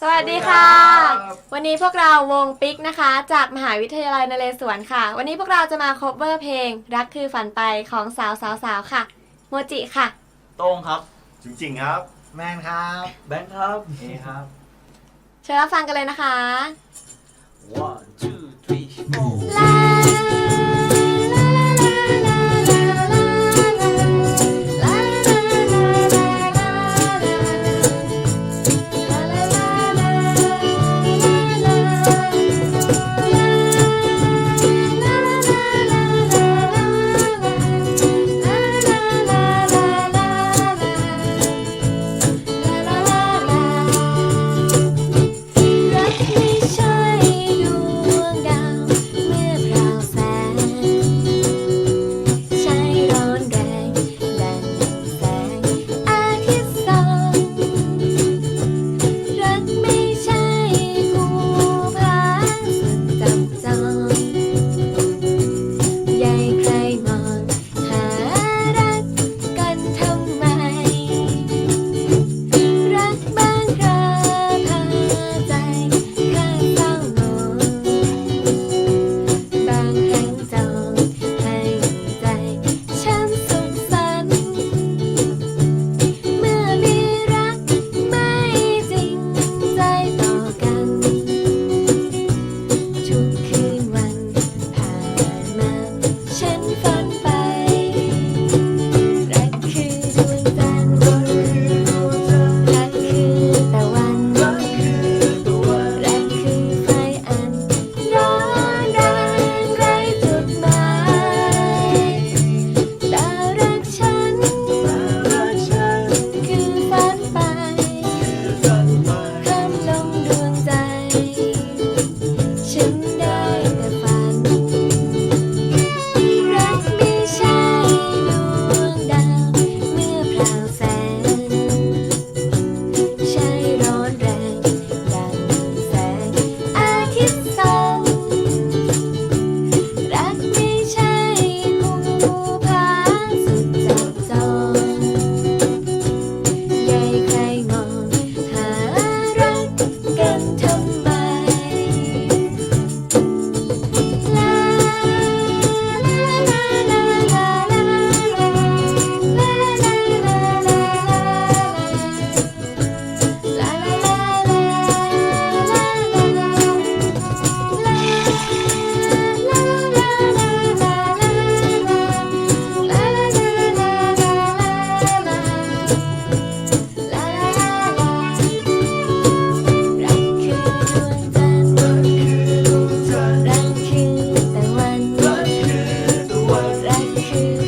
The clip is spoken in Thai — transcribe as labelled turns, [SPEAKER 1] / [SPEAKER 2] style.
[SPEAKER 1] สวัสดีค่ะ วันนี้พวกเราวงปิกนะคะ จากมหาวิทยาลัยนเรศวรค่ะ วันนี้พวกเราจะมา cover เพลง รักคือฝันไปของสาวสาวสาวค่ะ โมจิค่ะ
[SPEAKER 2] โต้งครับ
[SPEAKER 3] จริงๆครับ
[SPEAKER 4] แมนครับ
[SPEAKER 2] แบงค์ครับ
[SPEAKER 4] เอครับ
[SPEAKER 1] เชิญรับฟังกันเลยนะคะ
[SPEAKER 2] one two three four
[SPEAKER 1] ลา you.